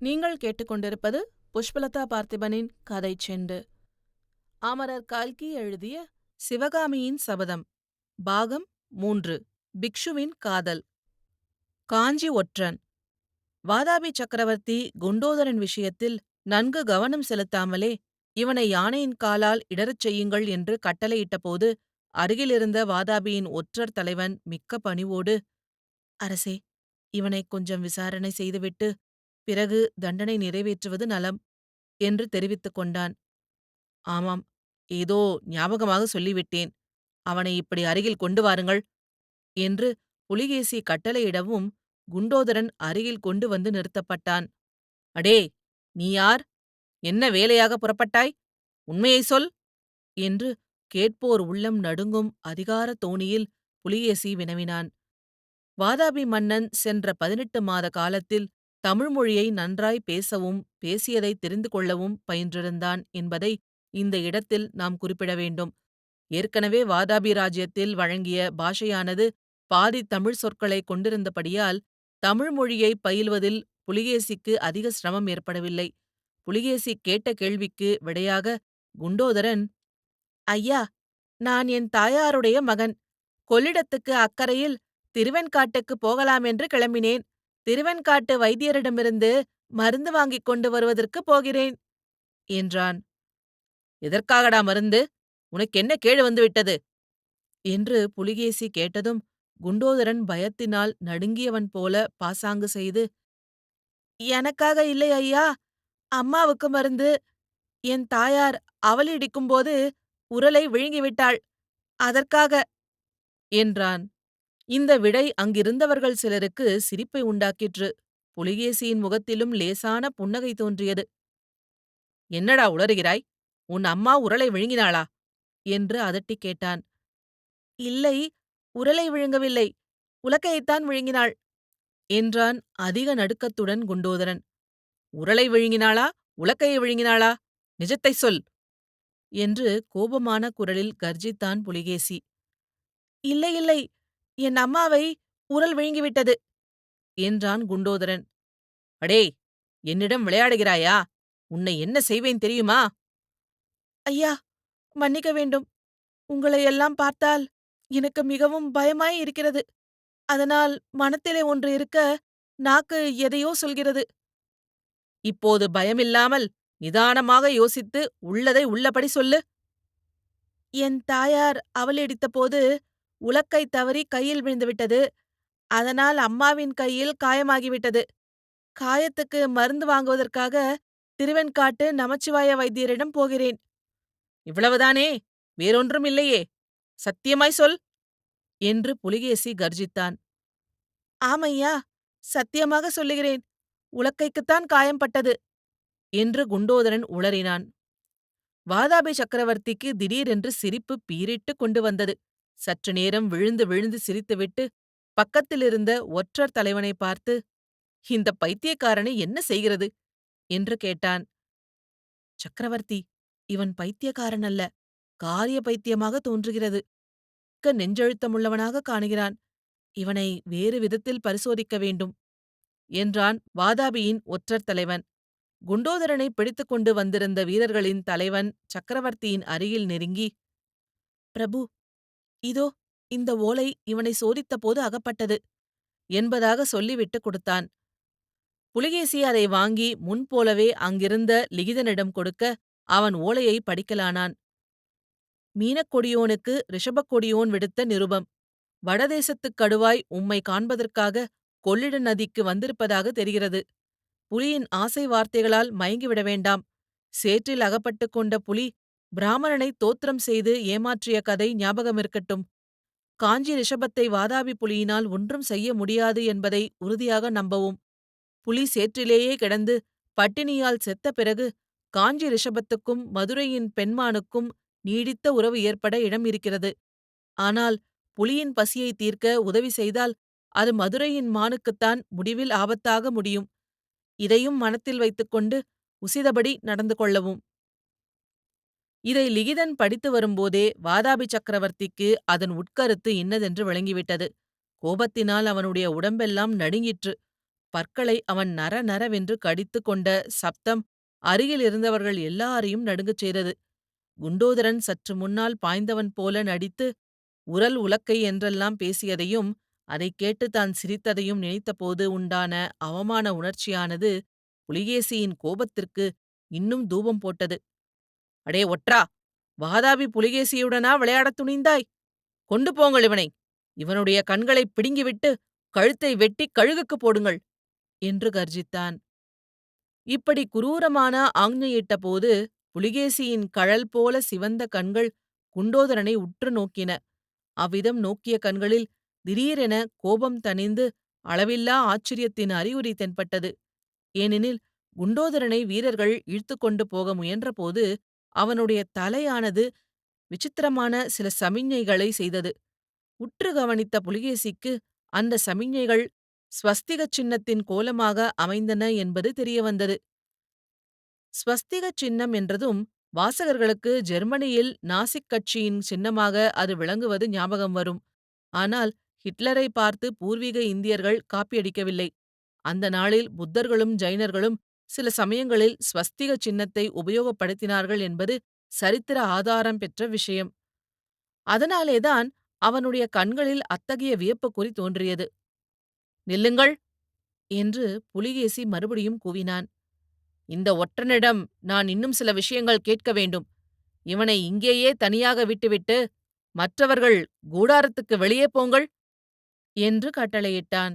நீங்கள் கேட்டுக்கொண்டிருப்பது புஷ்பலதா பார்த்திபனின் கதை செண்டு. அமரர் கல்கி எழுதிய சிவகாமியின் சபதம் பாகம் மூன்று பிக்ஷுவின் காதல். காஞ்சி ஒற்றன். வாதாபி சக்கரவர்த்தி குண்டோதரன் விஷயத்தில் நன்கு கவனம் செலுத்தாமலே இவனை யானையின் காலால் இடறச் செய்யுங்கள் என்று கட்டளையிட்டபோது அருகிலிருந்த வாதாபியின் ஒற்றர் தலைவன் மிக்க பணிவோடு அரசே இவனை கொஞ்சம் விசாரணை செய்துவிட்டு பிறகு தண்டனை நிறைவேற்றுவது நலம் என்று தெரிவித்துக் கொண்டான். ஆமாம் ஏதோ ஞாபகமாக சொல்லிவிட்டேன். அவனை இப்படி அருகில் கொண்டு வாருங்கள் என்று புலிகேசி கட்டளையிடவும் குண்டோதரன் அருகில் கொண்டு வந்து நிறுத்தப்பட்டான். அடே நீ யார்? என்ன வேலையாக புறப்பட்டாய்? உண்மையை சொல் என்று கேட்போர் உள்ளம் நடுங்கும் அதிகார தோணியில் புலிகேசி வினவினான். வாதாபி மன்னன் சென்ற பதினெட்டு மாத காலத்தில் தமிழ் மொழியை நன்றாய் பேசவும் பேசியதை தெரிந்து கொள்ளவும் பயின்றிருந்தான் என்பதை இந்த இடத்தில் நாம் குறிப்பிட வேண்டும். ஏற்கனவே வாதாபி ராஜ்யத்தில் வழங்கிய பாஷையானது பாதி தமிழ் சொற்களை கொண்டிருந்தபடியால் தமிழ் மொழியை பயில்வதில் புலிகேசிக்கு அதிக சிரமம் ஏற்படவில்லை. புலிகேசி கேட்ட கேள்விக்கு விடையாக குண்டோதரன் ஐயா நான் என் தாயாருடைய மகன். கொள்ளிடத்துக்கு அக்கறையில் திருவெண்காட்டுக்கு போகலாமென்று கிளம்பினேன். திருவெண்காட்டு வைத்தியரிடமிருந்து மருந்து வாங்கிக் கொண்டு வருவதற்குப் போகிறேன் என்றான். எதற்காகடா மருந்து? உனக்கென்ன கேடு வந்துவிட்டது? என்று புலிகேசி கேட்டதும் குண்டோதரன் பயத்தினால் நடுங்கியவன் போல பாசாங்கு செய்து எனக்காக இல்லை ஐயா. அம்மாவுக்கு மருந்து. என் தாயார் அவலிடிக்கும்போது உரலை விழுங்கிவிட்டாள். அதற்காக என்றான். இந்த விடை அங்கிருந்தவர்கள் சிலருக்கு சிரிப்பை உண்டாக்கிற்று. புலிகேசியின் முகத்திலும் லேசான புன்னகை தோன்றியது. என்னடா உளறுகிறாய்? உன் அம்மா உரலை விழுங்கினாளா? என்று அதட்டிக் கேட்டான். இல்லை உரலை விழுங்கவில்லை. உலக்கையைத்தான் விழுங்கினாள் என்றான் அதிக நடுக்கத்துடன் குண்டோதரன். உரலை விழுங்கினாளா? உலக்கையை விழுங்கினாளா? நிஜத்தை சொல் என்று கோபமான குரலில் கர்ஜித்தான் புலிகேசி. இல்லை இல்லை. என் அம்மாவை உரல் விழுங்கிவிட்டது என்றான் குண்டோதரன். அடே என்னிடம் விளையாடுகிறாயா? உன்னை என்ன செய்வேன் தெரியுமா? ஐயா மன்னிக்க வேண்டும். உங்களையெல்லாம் பார்த்தால் எனக்கு மிகவும் பயமாய் இருக்கிறது. அதனால் மனத்திலே ஒன்று இருக்க நாக்கு எதையோ சொல்கிறது. இப்போது பயமில்லாமல் நிதானமாக யோசித்து உள்ளதை உள்ளபடி சொல்லு. என் தாயார் அவலடித்த போது உலக்கை தவறி கையில் விழுந்துவிட்டது அதனால் அம்மாவின் கையில் காயமாகிவிட்டது காயத்துக்கு மருந்து வாங்குவதற்காக திருவெண்காட்டு நமச்சிவாய வைத்தியரிடம் போகிறேன். இவ்வளவுதானே? வேறொன்றும் இல்லையே. சத்தியமாய் சொல். என்று புலிகேசி கர்ஜித்தான். ஆமையா சத்தியமாக சொல்லுகிறேன். உலக்கைக்குத்தான் காயம்பட்டது. என்று குண்டோதரன் உளறினான். வாதாபி சக்கரவர்த்திக்கு திடீரென்று சிரிப்பு பீரிட்டு கொண்டு வந்தது. சற்று நேரம் விழுந்து விழுந்து சிரித்துவிட்டு பக்கத்திலிருந்த ஒற்றர் தலைவனை பார்த்து இந்த பைத்தியக்காரனை என்ன செய்கிறது? என்று கேட்டான். சக்கரவர்த்தி இவன் பைத்தியக்காரன் அல்ல காரிய பைத்தியமாக தோன்றுகிறது. க நெஞ்செழுத்தமுள்ளவனாக காணுகிறான். இவனை வேறு விதத்தில் பரிசோதிக்க வேண்டும் என்றான் வாதாபியின் ஒற்றர் தலைவன். குண்டோதரனை பிடித்துக்கொண்டு வந்திருந்த வீரர்களின் தலைவன் சக்கரவர்த்தியின் அருகில் நெருங்கி பிரபு இதோ இந்த ஓலை இவனை சோதித்தபோது அகப்பட்டது என்பதாக சொல்லிவிட்டு கொடுத்தான். புலிகேசி அதை வாங்கி முன்போலவே அங்கிருந்த லிகிதனிடம் கொடுக்க அவன் ஓலையை படிக்கலானான். மீனக்கொடியோனுக்கு ரிஷபக்கொடியோன் விடுத்த நிருபம் வடதேசத்துக் கடுவாய் உம்மை காண்பதற்காக கொள்ளிட நதிக்கு வந்திருப்பதாக தெரிகிறது. புலியின் ஆசை வார்த்தைகளால் மயங்கிவிட வேண்டாம். சேற்றில் அகப்பட்டுக் கொண்ட புலி பிராமணனை தோத்திரம் செய்து ஏமாற்றிய கதை ஞாபகமிருக்கட்டும் காஞ்சி ரிஷபத்தை வாதாபி புலியினால் ஒன்றும் செய்ய முடியாது என்பதை உறுதியாக நம்பவும். புலி சேற்றிலேயே கிடந்து பட்டினியால் செத்த பிறகு காஞ்சி ரிஷபத்துக்கும் மதுரையின் பெண்மானுக்கும் நீடித்த உறவு ஏற்பட இடம் இருக்கிறது. ஆனால் புலியின் பசியை தீர்க்க உதவி செய்தால் அது மதுரையின் மானுக்குத்தான் முடிவில் ஆபத்தாக முடியும். இதையும் மனத்தில் வைத்துக்கொண்டு உசிதபடி நடந்து கொள்ளவும். இதை லிகிதன் படித்து வரும்போதே வாதாபி சக்கரவர்த்திக்கு அதன் உட்கருத்து இன்னதென்று விளங்கிவிட்டது கோபத்தினால் அவனுடைய உடம்பெல்லாம் நடுங்கிற்று பற்களை அவன் நர நரவென்று கடித்துக் கொண்ட சப்தம் அருகில் இருந்தவர்கள் எல்லாரையும் நடுங்கச் செய்தது. குண்டோதரன் சற்று முன்னால் பாய்ந்தவன் போல நடித்து உரல் உலக்கை என்றெல்லாம் பேசியதையும் அதைக் கேட்டு தான் சிரித்ததையும் நினைத்தபோது உண்டான அவமான உணர்ச்சியானது புலிகேசியின் கோபத்திற்கு இன்னும் தூபம் போட்டது. அடே ஒற்றா வாதாபி புலிகேசியுடனா விளையாடத் துணிந்தாய்? கொண்டு போங்கள் இவனை. இவனுடைய கண்களைப் பிடுங்கிவிட்டு கழுத்தை வெட்டிக் கழுகுக்குப் போடுங்கள் என்று கர்ஜித்தான். இப்படி குரூரமான ஆக்ஞையிட்ட போது புலிகேசியின் கழல் போல சிவந்த கண்கள் குண்டோதரனை உற்று நோக்கின. அவ்விதம் நோக்கிய கண்களில் திடீரென கோபம் தணிந்து அளவில்லா ஆச்சரியத்தின் அறிகுறி தென்பட்டது. ஏனெனில் குண்டோதரனை வீரர்கள் இழுத்துக்கொண்டு போக முயன்றபோது அவனுடைய தலையானது விசித்திரமான சில சமிஞ்ஞைகளை செய்தது. உற்று கவனித்த புலிகேசிக்கு அந்த சமிஞ்ஞைகள் ஸ்வஸ்திக சின்னத்தின் கோலமாக அமைந்தன என்பது தெரியவந்தது. ஸ்வஸ்திக சின்னம் என்றதும் வாசகர்களுக்கு ஜெர்மனியில் நாசிக் கட்சியின் சின்னமாக அது விளங்குவது ஞாபகம் வரும். ஆனால் ஹிட்லரை பார்த்து பூர்வீக இந்தியர்கள் காப்பியடிக்கவில்லை. அந்த நாளில் புத்தர்களும் ஜைனர்களும் சில சமயங்களில் ஸ்வஸ்திக சின்னத்தை உபயோகப்படுத்தினார்கள் என்பது சரித்திர ஆதாரம் பெற்ற விஷயம். அதனாலேதான் அவனுடைய கண்களில் அத்தகைய வியப்புக்குறி தோன்றியது. நில்லுங்கள் என்று புலிகேசி மறுபடியும் கூவினான். இந்த ஒற்றனிடம் நான் இன்னும் சில விஷயங்கள் கேட்க வேண்டும். இவனை இங்கேயே தனியாக விட்டுவிட்டு மற்றவர்கள் கூடாரத்துக்கு வெளியே போங்கள் என்று கட்டளையிட்டான்.